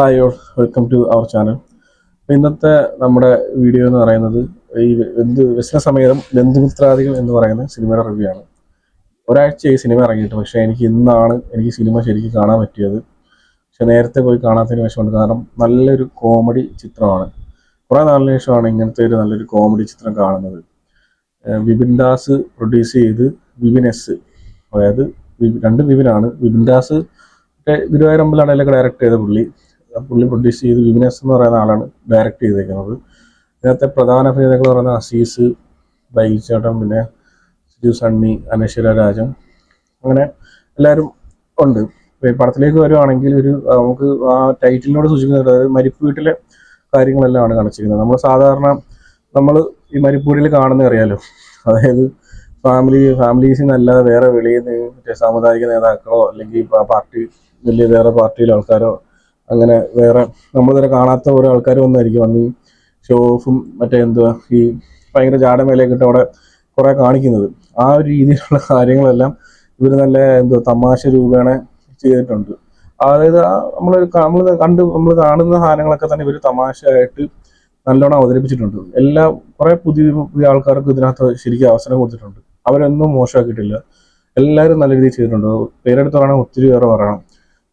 Hi all welcome to our channel ഇന്നത്തെ നമ്മുടെ video എന്ന് പറയുന്നത് ഈ ബന്ധു വ്യസന സമേതം ബന്ധുമിത്രാദികൾ എന്ന് പറയുന്ന സിനിമയുടെ റിവ്യൂ ആണ്. ഒരാഴ്ചയായി സിനിമ ഇറങ്ങിയിട്ട് പക്ഷേ എനിക്ക് ഇന്നാണ് എനിക്ക് സിനിമ ശരിക്കും കാണാൻ പറ്റിയത്. പക്ഷെ നേരത്തെ പോയി കാണാത്തതിന് വിഷമമുണ്ട്. കാരണം നല്ലൊരു കോമഡി ചിത്രമാണ്. കുറേ നാളിന് ശേഷമാണ് ഇങ്ങനത്തെ ഒരു നല്ലൊരു കോമഡി ചിത്രം കാണുന്നത്. വിപിൻ ദാസ് പ്രൊഡ്യൂസ് ചെയ്ത് വിപിൻ എസ് അതായത് രണ്ട് വിപിനാണ്. വിപിൻ ദാസ് ഗുരുവായൂരമ്പലാണ് അമ്പലടയിലൊക്കെ ഡയറക്റ്റ് ചെയ്ത പുള്ളി. പുള്ളി പ്രൊഡ്യൂസ് ചെയ്ത് എസ് എന്ന് പറയുന്ന ആളാണ് ഡയറക്റ്റ് ചെയ്തേക്കുന്നത്. ഇതിനകത്തെ പ്രധാന അഭിനേതാക്കൾ പറയുന്ന അസീസ് ബൈചേട്ടൻ പിന്നെ സിജു സണ്ണി അനശ്വര രാജൻ. അങ്ങനെ എല്ലാവരും ഉണ്ട്. ഈ പടത്തിലേക്ക് വരുവാണെങ്കിൽ ഒരു നമുക്ക് ആ ടൈറ്റിലിനോട് സൂചിപ്പിക്കുന്നത് അതായത് മരിപ്പ് വീട്ടിലെ കാര്യങ്ങളെല്ലാമാണ് കാണിച്ചിരിക്കുന്നത്. നമ്മൾ സാധാരണ നമ്മൾ ഈ മരിപ്പൂരിൽ കാണുന്ന അറിയാലോ. അതായത് ഫാമിലി ഫാമിലീസിൽ നിന്നല്ലാതെ വേറെ വെളിയിൽ നിന്ന് മറ്റേ സാമുദായിക നേതാക്കളോ അല്ലെങ്കിൽ പാർട്ടി വലിയ വേറെ പാർട്ടിയിലെ ആൾക്കാരോ അങ്ങനെ വേറെ നമ്മൾ തന്നെ കാണാത്ത ഓരോ ആൾക്കാരും വന്നായിരിക്കും. വന്ന് ഈ ഷോ ഓഫും മറ്റേ എന്തുവാ ഈ ഭയങ്കര ജാടമേലൊക്കെ ഇട്ട് അവിടെ കുറെ കാണിക്കുന്നത്. ആ ഒരു രീതിയിലുള്ള കാര്യങ്ങളെല്ലാം ഇവർ നല്ല എന്തോ തമാശ രൂപേണ ചെയ്തിട്ടുണ്ട്. അതായത് ആ നമ്മൾ നമ്മൾ കണ്ട് നമ്മൾ കാണുന്ന സാധനങ്ങളൊക്കെ തന്നെ ഇവർ തമാശയായിട്ട് നല്ലോണം അവതരിപ്പിച്ചിട്ടുണ്ട്. എല്ലാ കുറെ പുതിയ പുതിയ ആൾക്കാർക്ക് ഇതിനകത്ത് ശരിക്കും അവസരം കൊടുത്തിട്ടുണ്ട്. അവരൊന്നും മോശമാക്കിയിട്ടില്ല. എല്ലാവരും നല്ല രീതിയിൽ ചെയ്തിട്ടുണ്ട്. പേരെടുത്ത് പറയണം ഒത്തിരി പേരെ പറയണം.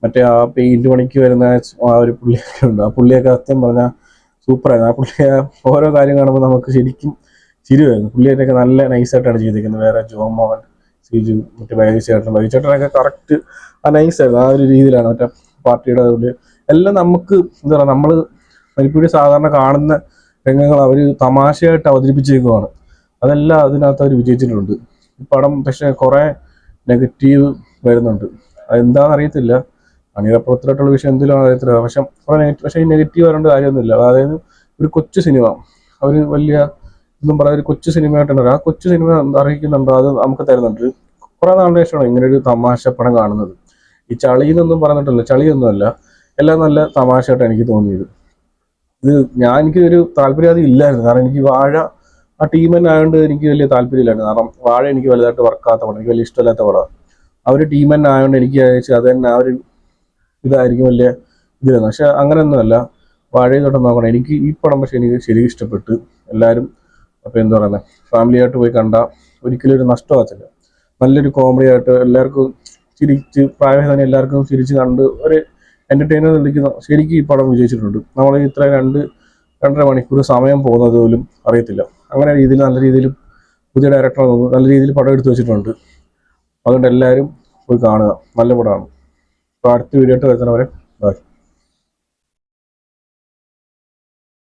മറ്റേ ആ പെയിന്റ് പണിക്ക് വരുന്ന ആ ഒരു പുള്ളിയൊക്കെ ഉണ്ട്. ആ പുള്ളിയൊക്കെ സത്യം പറഞ്ഞാൽ സൂപ്പറായിരുന്നു. ആ പുള്ളിയെ ഓരോ കാര്യം കാണുമ്പോൾ നമുക്ക് ശരിക്കും ചിരിവായിരുന്നു പുള്ളിയൊക്കെ നല്ല നൈസായിട്ടാണ് ചെയ്തിരിക്കുന്നത് വേറെ ജോമോൻ സിജു മറ്റേ വൈദ്യചേട്ടൻ വൈദ്യചേട്ടനൊക്കെ കറക്റ്റ് ആ നൈസായിരുന്നു. ആ ഒരു രീതിയിലാണ് മറ്റേ പാർട്ടിയുടെ അതുകൊണ്ട് എല്ലാം നമുക്ക് എന്താ പറയുക നമ്മൾ മരിപ്പൂടി സാധാരണ കാണുന്ന രംഗങ്ങൾ അവർ തമാശയായിട്ട് അവതരിപ്പിച്ചേക്കുവാണ്. അതെല്ലാം അതിനകത്ത് അവർ വിജയിച്ചിട്ടുണ്ട്. പടം പക്ഷേ കുറേ നെഗറ്റീവ് വരുന്നുണ്ട്. അതെന്താണെന്ന് അറിയത്തില്ല അണിയറപ്പുറത്തിലോട്ടുള്ള വിഷയം എന്തെങ്കിലും അറിയത്തില്ല. പക്ഷെ പക്ഷേ ഈ നെഗറ്റീവ് വരേണ്ട കാര്യമൊന്നുമില്ല. അതായത് ഒരു കൊച്ചു സിനിമ. അവർ വലിയ ഒന്നും പറയാതെ ഒരു കൊച്ചു സിനിമയായിട്ടുണ്ട്. ആ കൊച്ചു സിനിമ അറിയിക്കുന്നുണ്ടോ? അത് നമുക്ക് തരുന്നുണ്ട്. കുറേ നാളിന് ശേഷമാണ് ഇങ്ങനെ ഒരു തമാശ പടം കാണുന്നത്. ഈ ചളി എന്നൊന്നും പറഞ്ഞിട്ടില്ല. ചളിയൊന്നുമല്ല എല്ലാം നല്ല തമാശയായിട്ട് എനിക്ക് തോന്നിയത്. ഇത് ഞാൻ എനിക്ക് ഒരു താല്പര്യം ഇല്ലായിരുന്നു. കാരണം എനിക്ക് വാഴ ആ ടീം തന്നെ ആയതുകൊണ്ട് എനിക്ക് വലിയ താല്പര്യമില്ലായിരുന്നു. കാരണം വാഴ എനിക്ക് വലുതായിട്ട് വർക്കാത്ത പടം. എനിക്ക് വലിയ ഇഷ്ടമില്ലാത്ത പടം അവർ ടീം തന്നെ ആയതുകൊണ്ട് എനിക്ക് അത് തന്നെ ആ ഒരു ഇതായിരിക്കും വലിയ ഇതിലെന്ന്. പക്ഷെ അങ്ങനെയൊന്നുമല്ല. വാഴയിൽ തൊട്ട് നോക്കണം. എനിക്ക് ഈ പടം പക്ഷെ എനിക്ക് ശരിക്കും ഇഷ്ടപ്പെട്ടു. എല്ലാവരും അപ്പോൾ എന്താ പറയുന്നത് ഫാമിലിയായിട്ട് പോയി കണ്ട ഒരിക്കലും ഒരു നഷ്ടമാകത്തില്ല നല്ലൊരു കോമഡി ആയിട്ട് എല്ലാവർക്കും ചിരിച്ച് പ്രായഭേദന എല്ലാവർക്കും ചിരിച്ച് കണ്ട് ഒരു എന്റർടൈനർ നിൽക്കുന്ന ശരിക്കും ഈ പടം വിജയിച്ചിട്ടുണ്ട്. നമ്മൾ ഇത്ര രണ്ട് രണ്ടര മണിക്കൂർ സമയം പോകുന്നത് പോലും അറിയത്തില്ല. അങ്ങനെ രീതിയിൽ നല്ല രീതിയിൽ പുതിയ ഡയറക്ടർ നല്ല രീതിയിൽ പടം എടുത്തു വെച്ചിട്ടുണ്ട്. അതുകൊണ്ട് എല്ലാവരും പോയി കാണുക. നല്ല പടമാണ്. അപ്പോൾ അടുത്ത വീഡിയോ വരുന്നവരെ ബൈ